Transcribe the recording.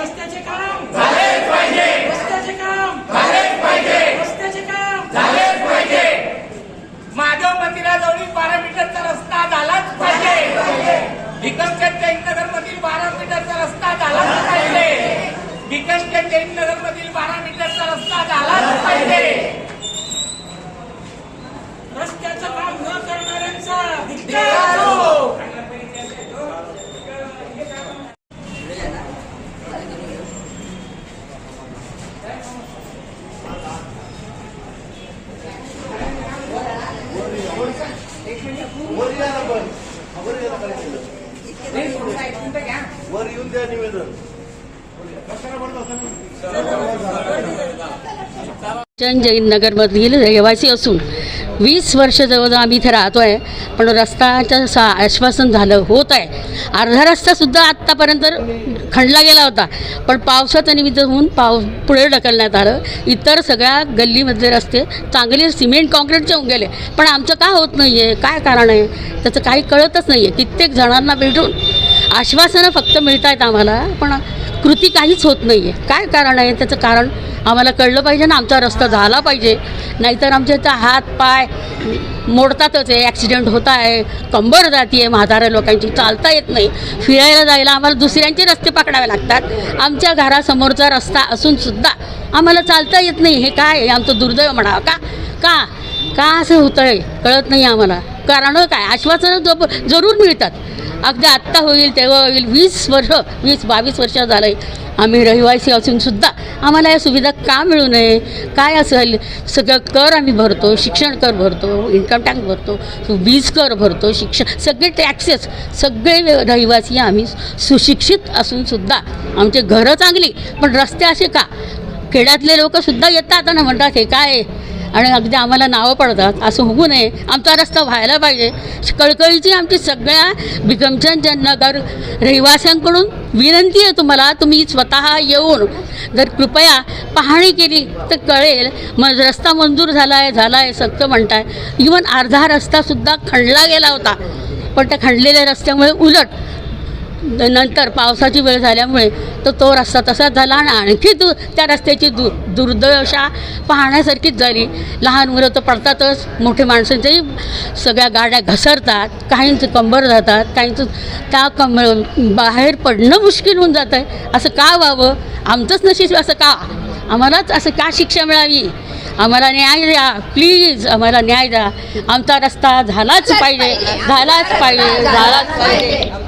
रस्त्याचे काम झालेच बारा मीटरचा रस्ता झालाच पाहिजे मधील बारा मीटरचा रस्ता मधील बारा मीटरचा रस्ता पाहिजे. वर येऊन द्या निवेदन जैन जैन नगरमधील रहिवासी असून. वीस वर्ष जवळजवळ आम्ही इथे राहतो आहे पण रस्त्याचं सा आश्वासन झालं होत आहे. अर्धा रस्तासुद्धा आत्तापर्यंत खणला गेला होता पण पावसाचं निमित्त होऊन पाव पुढे ढकलण्यात आलं. इतर सगळ्या गल्लीमधले रस्ते चांगले सिमेंट कॉन्क्रीटचे होऊन गेले पण आमचं का होत नाही आहे काय कारण आहे? त्याचं काही कळतच नाही आहे कित्येक जणांना भेटून आश्वासनं फक्त मिळत आहेत आम्हाला पण कृती काहीच होत नाही आहे काय कारण आहे? त्याचं कारण आम्हाला कळलं पाहिजे ना आमचा रस्ता झाला पाहिजे. नाहीतर आमच्या इथं हात पाय मोडतातच आहे. ॲक्सिडेंट होत आहे. कंबर जाती आहे म्हाताऱ्या लोकांची. चालता येत नाही. फिरायला जायला आम्हाला दुसऱ्यांचे रस्ते पकडावे लागतात. आमच्या घरासमोरचा रस्ता असूनसुद्धा आम्हाला चालता येत नाही. हे काय? आमचं दुर्दैव म्हणावं का? का? का असं होतं आहे कळत नाही आम्हाला. कारण काय? आश्वासनं जो जरूर मिळतात. अगदी आत्ता होईल तेव्हा होईल. वीस वर्ष वीस बावीस वर्ष झालं आहे आम्ही रहिवासी असूनसुद्धा आम्हाला या सुविधा का मिळू नये? काय असेल? सगळं कर आम्ही भरतो शिक्षण कर भरतो इन्कम टॅक्स भरतो वीज कर भरतो शिक्षण सगळे टॅक्सेस सगळे रहिवासी आम्ही सुशिक्षित असूनसुद्धा आमचे घरं चांगली पण रस्ते असे का? खेड्यातले लोकसुद्धा येतात आणि म्हणतात हे काय आणि अगदी आम्हाला नावं पडतात. असं होऊ नये. आमचा रस्ता व्हायला पाहिजे. कळकळीची आमची सगळ्या बिगमचंद नगर रहिवाशांकडून विनंती आहे तुम्हाला तुम्ही स्वतः येऊन जर कृपया पाहणी केली तर कळेल मग रस्ता मंजूर झाला आहे झाला आहे सगळं म्हणताय. इवन अर्धा रस्तासुद्धा खणला गेला होता. पण त्या खणलेल्या रस्त्यामुळे उलट नंतर पावसाची वेळ झाल्यामुळे तर तो रस्ता तसाच झाला आणि आणखी दु त्या रस्त्याची दु दुर्दशा पाहण्यासारखीच झाली. लहान मुलं तर पडतातच मोठे माणसांच्याही सगळ्या गाड्या घसरतात काहींचं कंबर जातात काहींचं त्या कम बाहेर पडणं मुश्किल होऊन जातं आहे असं का व्हावं? आमचंच नशीब असं का? आम्हालाच असं का शिक्षा मिळावी? आम्हाला न्याय द्या प्लीज आम्हाला न्याय द्या. आमचा रस्ता झालाच पाहिजे. झालाच पाहिजे झालाच पाहिजे.